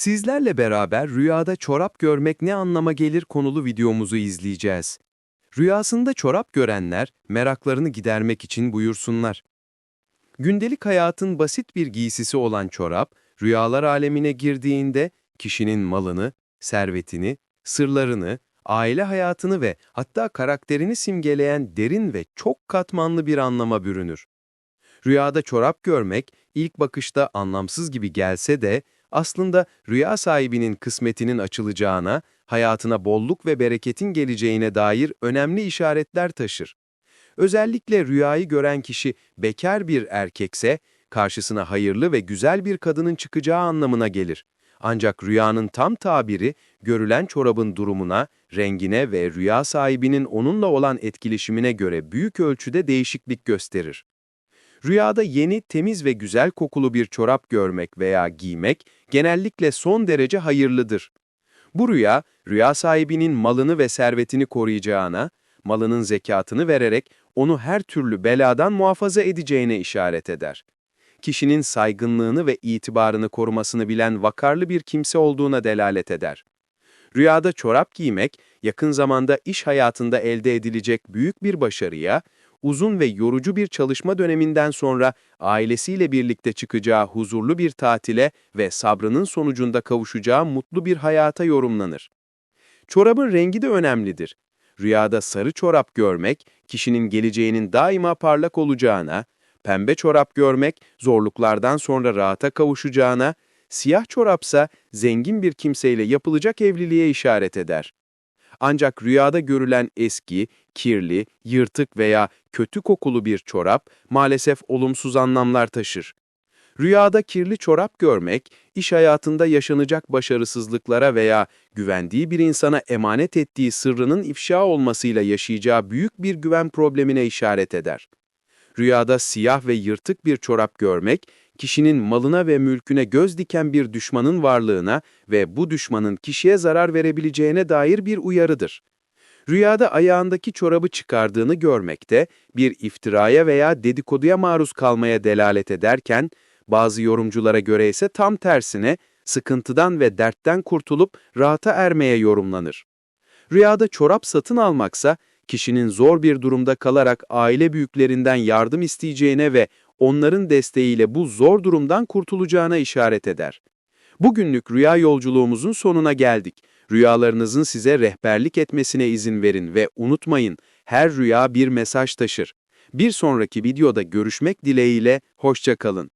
Sizlerle beraber rüyada çorap görmek ne anlama gelir konulu videomuzu izleyeceğiz. Rüyasında çorap görenler meraklarını gidermek için buyursunlar. Gündelik hayatın basit bir giysisi olan çorap, rüyalar alemine girdiğinde kişinin malını, servetini, sırlarını, aile hayatını ve hatta karakterini simgeleyen derin ve çok katmanlı bir anlama bürünür. Rüyada çorap görmek ilk bakışta anlamsız gibi gelse de aslında rüya sahibinin kısmetinin açılacağına, hayatına bolluk ve bereketin geleceğine dair önemli işaretler taşır. Özellikle rüyayı gören kişi bekar bir erkekse, karşısına hayırlı ve güzel bir kadının çıkacağı anlamına gelir. Ancak rüyanın tam tabiri, görülen çorabın durumuna, rengine ve rüya sahibinin onunla olan etkileşimine göre büyük ölçüde değişiklik gösterir. Rüyada yeni, temiz ve güzel kokulu bir çorap görmek veya giymek genellikle son derece hayırlıdır. Bu rüya, rüya sahibinin malını ve servetini koruyacağına, malının zekatını vererek onu her türlü beladan muhafaza edeceğine işaret eder. Kişinin saygınlığını ve itibarını korumasını bilen vakarlı bir kimse olduğuna delalet eder. Rüyada çorap giymek, yakın zamanda iş hayatında elde edilecek büyük bir başarıya, uzun ve yorucu bir çalışma döneminden sonra ailesiyle birlikte çıkacağı huzurlu bir tatile ve sabrının sonucunda kavuşacağı mutlu bir hayata yorumlanır. Çorabın rengi de önemlidir. Rüyada sarı çorap görmek, kişinin geleceğinin daima parlak olacağına, pembe çorap görmek, zorluklardan sonra rahata kavuşacağına, siyah çorapsa zengin bir kimseyle yapılacak evliliğe işaret eder. Ancak rüyada görülen eski, kirli, yırtık veya kötü kokulu bir çorap maalesef olumsuz anlamlar taşır. Rüyada kirli çorap görmek, iş hayatında yaşanacak başarısızlıklara veya güvendiği bir insana emanet ettiği sırrının ifşa olmasıyla yaşayacağı büyük bir güven problemine işaret eder. Rüyada siyah ve yırtık bir çorap görmek, kişinin malına ve mülküne göz diken bir düşmanın varlığına ve bu düşmanın kişiye zarar verebileceğine dair bir uyarıdır. Rüyada ayağındaki çorabı çıkardığını görmekte, bir iftiraya veya dedikoduya maruz kalmaya delalet ederken, bazı yorumculara göre ise tam tersine sıkıntıdan ve dertten kurtulup rahata ermeye yorumlanır. Rüyada çorap satın almaksa, kişinin zor bir durumda kalarak aile büyüklerinden yardım isteyeceğine ve onların desteğiyle bu zor durumdan kurtulacağına işaret eder. Bugünlük rüya yolculuğumuzun sonuna geldik. Rüyalarınızın size rehberlik etmesine izin verin ve unutmayın, her rüya bir mesaj taşır. Bir sonraki videoda görüşmek dileğiyle, hoşça kalın.